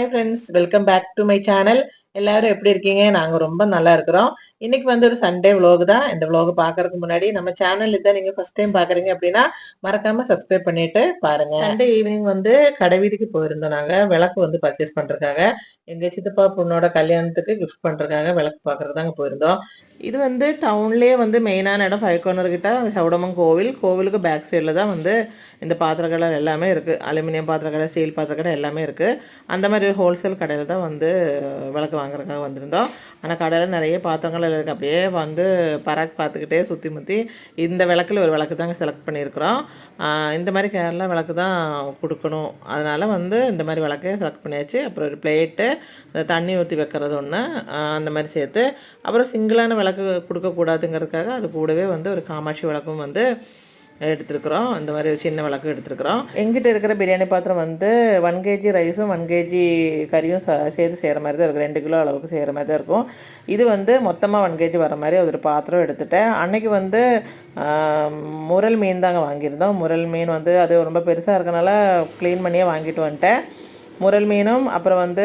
Hi friends welcome back to my channel எல்லாரும் எப்படி இருக்கீங்க? நாங்க ரொம்ப நல்லா இருக்கிறோம். இன்னைக்கு வந்து ஒரு சண்டே vlog தான். இந்த vlog பாக்குறதுக்கு முன்னாடி நம்ம சேனல் இதான் நீங்க ஃபர்ஸ்ட் டைம் பாக்குறீங்க அப்படின்னா மறக்காம சப்ஸ்கிரைப் பண்ணிட்டு பாருங்க. சண்டே ஈவினிங் வந்து கடை வீதிக்கு போயிருந்தோம் நாங்க. விளக்கு வந்து பர்ச்சேஸ் பண்றதுக்காக. எங்க சித்தப்பா பொண்ணோட கல்யாணத்துக்கு கிஃப்ட் பண்றதுக்காக விளக்கு பாக்குறதுதாங்க போயிருந்தோம். இது வந்து டவுன்லேயே வந்து மெயினான இடம் ஃபைவ் கார்னர் கிட்ட அந்த சவுடமன் கோவில். கோவிலுக்கு பேக் சைடில் தான் வந்து இந்த பாத்திரக்கடை எல்லாமே இருக்குது அலுமினியம் பாத்திரக்கடை ஸ்டீல் பாத்திரக்கடை எல்லாமே இருக்குது அந்த மாதிரி ஹோல்சேல் கடையில் தான் வந்து விளக்கு வாங்குறதுக்காக வந்திருந்தோம். ஆனால் கடையில் நிறைய பாத்திரங்கள் இருக்குது அப்படியே வந்து பராக் பார்த்துக்கிட்டே சுற்றி முற்றி இந்த விளக்கில் ஒரு விளக்கு தாங்க செலக்ட் பண்ணியிருக்கிறோம். இந்த மாதிரி கேரளா விளக்கு தான் கொடுக்கணும். அதனால் வந்து இந்த மாதிரி விளக்கே செலக்ட் பண்ணியாச்சு. அப்புறம் ஒரு பிளேட்டு அந்த தண்ணி ஊற்றி வைக்கிறது ஒன்று அந்த மாதிரி சேர்த்து. அப்புறம் சிங்கிளான விளக்கு கொடுக்கக்கூடாதுங்கிறதுக்காக அது கூடவே வந்து ஒரு காமாட்சி விளக்கும் வந்து எடுத்துருக்குறோம். இந்த மாதிரி ஒரு சின்ன விளக்கு எடுத்துருக்குறோம். எங்கிட்ட இருக்கிற பிரியாணி பாத்திரம் வந்து ஒன் கேஜி ரைஸும் ஒன் கேஜி கறியும் ச- சேர்த்து செய்கிற மாதிரி தான் இருக்கும். ரெண்டு கிலோ அளவுக்கு செய்கிற மாதிரி தான் இருக்கும். இது வந்து மொத்தமாக ஒன் கேஜி வர மாதிரி ஒரு பாத்திரம் எடுத்துட்டேன். அன்னைக்கு வந்து முரல் மீன் தாங்க வாங்கியிருந்தோம். முரல் மீன் வந்து அது ரொம்ப பெருசாக இருக்கனால க்ளீன் பண்ணியே வாங்கிட்டு வந்துட்டேன். முரல் மீனும் அப்புறம் வந்து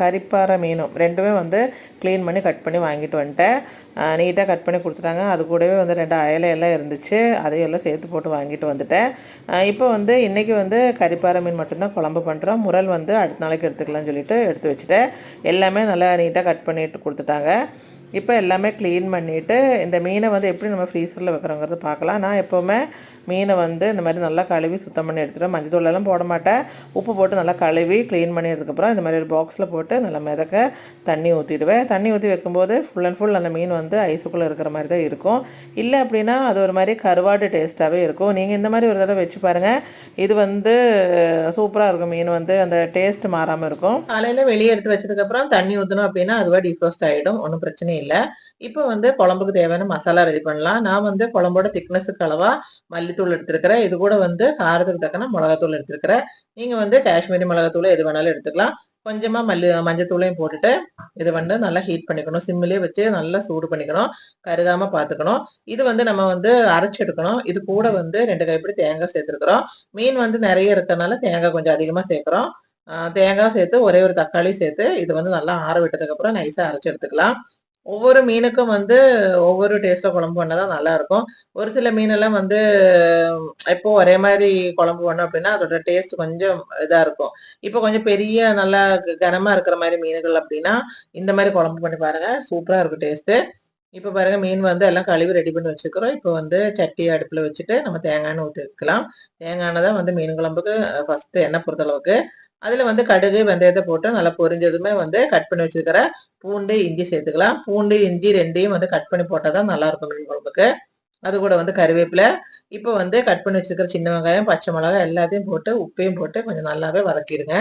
கரிப்பாறை மீனும். ரெண்டுமே வந்து க்ளீன் பண்ணி கட் பண்ணி வாங்கிட்டு வந்துட்டேன். நீட்டாக கட் பண்ணி கொடுத்துட்டாங்க. அது கூடவே வந்து ரெண்டு அயலையெல்லாம் இருந்துச்சு. அதையெல்லாம் சேர்த்து போட்டு வாங்கிட்டு வந்துட்டேன். இப்போ வந்து இன்றைக்கி வந்து கரிப்பாறை மீன் மட்டும்தான் குழம்பு பண்ணுறோம் முரல் வந்து அடுத்த நாளைக்கு எடுத்துக்கலாம்னு சொல்லிட்டு எடுத்து வச்சுட்டேன். எல்லாமே நல்லா நீட்டாக கட் பண்ணிட்டு கொடுத்துட்டாங்க. இப்போ எல்லாமே க்ளீன் பண்ணிவிட்டு இந்த மீனை வந்து எப்படி நம்ம ஃப்ரீசரில் வைக்கிறோங்கிறது பார்க்கலாம். நான் எப்போவுமே மீனை வந்து இந்த மாதிரி நல்லா கழுவி சுத்தம் பண்ணி எடுத்துகிட்டு மஞ்சள் தூள் எல்லாம் போட மாட்டேன். உப்பு போட்டு நல்லா கழுவி க்ளீன் பண்ணி எடுத்துக்கப்புறம் இந்த மாதிரி ஒரு பாக்ஸில் போட்டு நல்லா மிதக்க தண்ணி ஊற்றிடுவேன் தண்ணி ஊற்றி வைக்கும்போது ஃபுல் அண்ட் ஃபுல் அந்த மீன் வந்து ஐஸுக்குள்ளே இருக்கிற மாதிரி தான் இருக்கும். இல்லை அப்படின்னா அது ஒரு மாதிரி கருவாடு டேஸ்ட்டாகவே இருக்கும். நீங்கள் இந்த மாதிரி ஒரு தடவை வச்சு பாருங்கள் இது வந்து சூப்பராக இருக்கும் மீன் வந்து. அந்த டேஸ்ட் மாறாமல் இருக்கும். காலையில் வெளியே எடுத்து வச்சதுக்கப்புறம் தண்ணி ஊற்றணும் அப்படின்னா அதுவாக டீஃப்ரோஸ்ட் ஆகிடும் ஒன்றும் பிரச்சனை இல்லை இப்போ வந்து குழம்புக்கு தேவையான மசாலா ரெடி பண்ணலாம். நான் வந்து குழம்போட திக்னஸுக்கு அளவா மல்லித்தூள் எடுத்திருக்கிறேன். இது கூட வந்து காரத்துக்கு தக்கன மிளகாத்தூள் எடுத்திருக்கிறேன். நீங்க வந்து காஷ்மீரி மிளகாத்தூள் எது வேணாலும் எடுத்துக்கலாம். கொஞ்சமா மல்லி மஞ்சத்தூளையும் போட்டுட்டு இது வந்து நல்லா ஹீட் பண்ணிக்கணும். சிம்மிலே வச்சு நல்லா சூடு பண்ணிக்கணும். கருகாம பாத்துக்கணும். இது வந்து நம்ம வந்து அரைச்சி எடுக்கணும். இது கூட வந்து ரெண்டு கைப்பிடி தேங்காய் சேர்த்துருக்குறோம். மீன் வந்து நிறைய இருக்கறனால தேங்காய் கொஞ்சம் அதிகமா சேர்க்குறோம். தேங்காய் சேர்த்து ஒரே ஒரு தக்காளி சேர்த்து இது வந்து நல்லா ஆற விட்டதுக்கு அப்புறம் நைஸா அரைச்சு எடுத்துக்கலாம். ஒவ்வொரு மீனுக்கும் வந்து ஒவ்வொரு டேஸ்ட்ல குழம்பு பண்ணதான் நல்லா இருக்கும் ஒரு சில மீனெல்லாம் வந்து எப்போ ஒரே மாதிரி குழம்பு பண்ணோம் அப்படின்னா அதோட டேஸ்ட் கொஞ்சம் இதா இருக்கும். இப்போ கொஞ்சம் பெரிய நல்லா க- கனமா இருக்கிற மாதிரி மீன்கள் அப்படின்னா இந்த மாதிரி குழம்பு பண்ணி பாருங்க. சூப்பரா இருக்கும் டேஸ்ட் இப்போ பாருங்க மீன் வந்து எல்லாம் கழுவி ரெடி பண்ணி வச்சுக்கிறோம். இப்போ வந்து சட்டி அடுப்பில் வச்சுட்டு நம்ம தேங்காய் எண்ணெய் ஊற்றி வைக்கலாம் தேங்காய் எண்ணெய் தான் வந்து மீன் குழம்புக்கு ஃபர்ஸ்ட் எண்ணெய் பொறுத்தளவுக்கு அதில் வந்து கடுகு வெந்தயத்தை போட்டு நல்லா பொரிஞ்சதுமே வந்து கட் பண்ணி வச்சுருக்கிற பூண்டு இஞ்சி சேர்த்துக்கலாம். பூண்டு இஞ்சி ரெண்டையும் வந்து கட் பண்ணி போட்டால் தான் நல்லாயிருக்கும் மீன் குழம்புக்கு. அது கூட வந்து கருவேப்பிலை. இப்போ வந்து கட் பண்ணி வச்சுருக்கிற சின்ன வெங்காயம் பச்சை மிளகாய் எல்லாத்தையும் போட்டு உப்பையும் போட்டு கொஞ்சம் நல்லாவே வதக்கிடுங்க.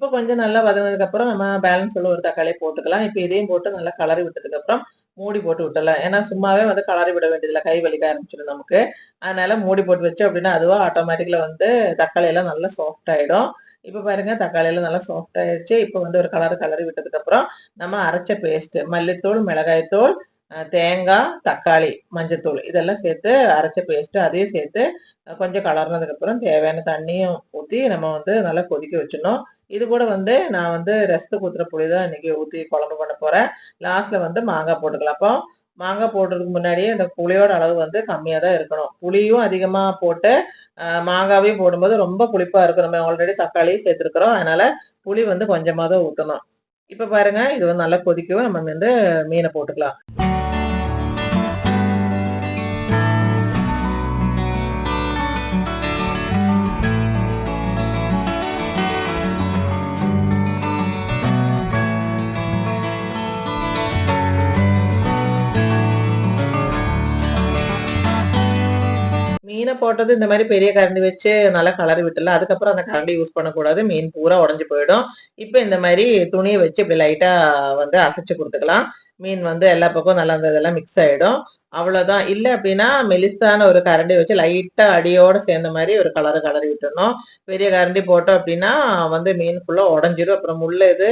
இப்போ கொஞ்சம் நல்லா வதங்கினதுக்கு அப்புறம் நம்ம பேலன்ஸ் உள்ள ஒரு தக்காளியை போட்டுக்கலாம். இப்போ இதையும் போட்டு நல்லா கலரி விட்டதுக்கு அப்புறம் மூடி போட்டு விட்டலாம் ஏன்னா சும்மாவே வந்து கலரி விட வேண்டியதில்லை. கை வலிக்க ஆரம்பிச்சிடும் நமக்கு. அதனால மூடி போட்டு வச்சு அப்படின்னா அதுவா ஆட்டோமேட்டிக்ல வந்து தக்காளி எல்லாம் நல்லா சாஃப்ட் ஆயிடும். இப்போ பாருங்க தக்காளி எல்லாம் நல்லா சாஃப்ட் ஆயிடுச்சு. இப்போ வந்து ஒரு கலர் கலரி விட்டதுக்கு அப்புறம் நம்ம அரைச்ச பேஸ்ட் மல்லித்தூள் மிளகாய்த்தூள் தேங்காய் தக்காளி மஞ்சத்தூள் இதெல்லாம் சேர்த்து அரைச்ச பேஸ்ட்டு அதையும் சேர்த்து கொஞ்சம் கலர்னதுக்கு அப்புறம் தேவையான தண்ணியும் ஊற்றி நம்ம வந்து நல்லா கொதிக்க வச்சிடணும். இது கூட வந்து நான் வந்து ரசத்துக்கு ஊற்றுற புளி தான் இன்றைக்கி ஊற்றி குழம்பு பண்ண போகிறேன் லாஸ்ட்டில் வந்து மாங்காய் போட்டுக்கலாம். அப்போ மாங்காய் போடுறதுக்கு முன்னாடியே இந்த புளியோட அளவு வந்து கம்மியாக தான் இருக்கணும். புளியும் அதிகமாக போட்டு மாங்காவையும் போடும்போது ரொம்ப புளிப்பாக இருக்கும். நம்ம ஆல்ரெடி தக்காளியும் சேர்த்துருக்குறோம். அதனால் புளி வந்து கொஞ்சமாக தான் ஊற்றணும் இப்போ பாருங்க இது வந்து நல்லா கொதிக்கவும் நம்ம வந்து மீனை போட்டுக்கலாம். போட்டது இந்த மாதிரி பெரிய கரண்டி வச்சு நல்லா கலரி விட்டுல அதுக்கப்புறம் அந்த கரண்டி யூஸ் பண்ணக்கூடாது. மீன் பூரா உடஞ்சு போயிடும். இப்போ இந்த மாதிரி துணியை வச்சு இப்படி லைட்டா வந்து அசைச்சு கொடுத்துக்கலாம். மீன் வந்து எல்லா பக்கம் நல்லா அந்த இதெல்லாம் மிக்ஸ் ஆயிடும். அவ்வளவுதான். இல்ல அப்படின்னா மெலிசான ஒரு கரண்டி வச்சு லைட்டா அடியோட சேர்ந்த மாதிரி ஒரு கலர் கலரி விட்டுணும் பெரிய கரண்டி போட்டோம் அப்படின்னா வந்து மீன் ஃபுல்லா உடஞ்சிரும். அப்புறம் முள்ள இது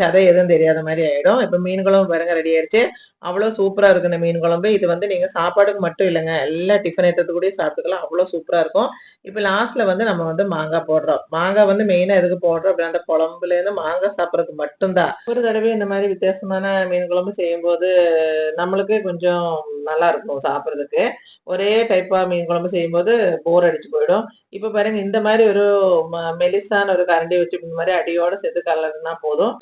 சதை எதுவும் தெரியாத மாதிரி ஆயிடும். இப்ப மீன்களும் பாருங்க ரெடி ஆயிடுச்சு. அவ்வளவு சூப்பரா இருக்கு இந்த மீன் குழம்பு. இது வந்து நீங்க சாப்பாடுக்கு மட்டும் இல்லைங்க. எல்லா டிஃபன் ஐட்டத்து கூட சாப்பிட்டுக்கலாம். அவ்வளவு சூப்பரா இருக்கும். இப்ப லாஸ்ட்ல வந்து நம்ம வந்து மாங்காய் போடுறோம். மாங்காய் வந்து மெயினா எதுக்கு போடுறோம் அப்படின்னா அந்த குழம்புல இருந்து மாங்காய் சாப்பிட்றதுக்கு மட்டும்தான். ஒரு தடவை இந்த மாதிரி வித்தியாசமான மீன் குழம்பு செய்யும்போது நம்மளுக்கு கொஞ்சம் நல்லா இருக்கும் சாப்பிட்றதுக்கு. ஒரே டைப்பா மீன் குழம்பு செய்யும்போது போர் அடிச்சு போயிடும். இப்ப பாருங்க இந்த மாதிரி ஒரு ம- மெலிசான ஒரு கரண்டி வச்சு இந்த மாதிரி அடியோட சேர்த்து கலர்னா போதும்.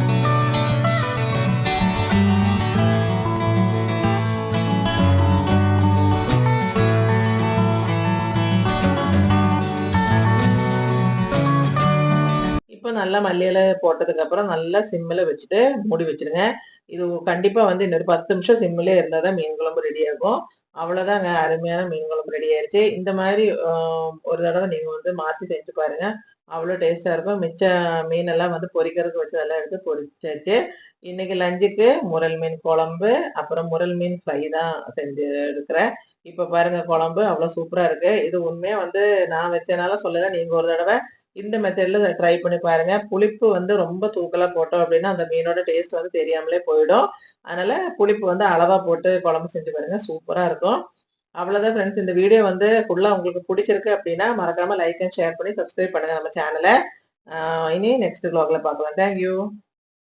இப்போ நல்லா மல்லியில போட்டதுக்கு அப்புறம் நல்லா சிம்மில் வச்சுட்டு மூடி வச்சிருங்க. இது கண்டிப்பா வந்து இன்னொரு பத்து நிமிஷம் சிம்மிலே இருந்தால் தான் மீன் குழம்பு ரெடி ஆகும். அவ்வளோதாங்க அருமையான மீன் குழம்பு ரெடி ஆயிடுச்சு இந்த மாதிரி ஒரு தடவை நீங்கள் வந்து மாற்றி செஞ்சு பாருங்க. அவ்வளோ டேஸ்ட்டாக இருக்கும். மிச்ச மீனெல்லாம் வந்து பொரிக்கிறதுக்கு வச்சதெல்லாம் எடுத்து பொரிச்சாச்சு இன்னைக்கு லஞ்சுக்கு முரல் மீன் குழம்பு அப்புறம் முரல் மீன் ஃப்ரை தான் செஞ்சு எடுக்கிறேன். இப்போ பாருங்க குழம்பு அவ்வளோ சூப்பராக இருக்கு. இது உண்மையாக வந்து நான் வச்சனால சொல்லலை. நீங்கள் ஒரு தடவை இந்த மெத்தட்ல ட்ரை பண்ணி பாருங்க. புளிப்பு வந்து ரொம்ப தூக்கலா போட்டோம் அப்படின்னா அந்த மீனோட டேஸ்ட் வந்து தெரியாமலே போயிடும். அதனால புளிப்பு வந்து அளவா போட்டு குழம்பு செஞ்சு பாருங்க. சூப்பரா இருக்கும். அவ்வளவுதான் ஃப்ரெண்ட்ஸ் இந்த வீடியோ வந்து ஃபுல்லா உங்களுக்கு பிடிச்சிருக்கு அப்படின்னா மறக்காம லைக் அண்ட் ஷேர் பண்ணி சப்ஸ்கிரைப் பண்ணுங்க நம்ம சேனலை இனி நெக்ஸ்ட் vlogல பார்க்கலாம். தேங்க்யூ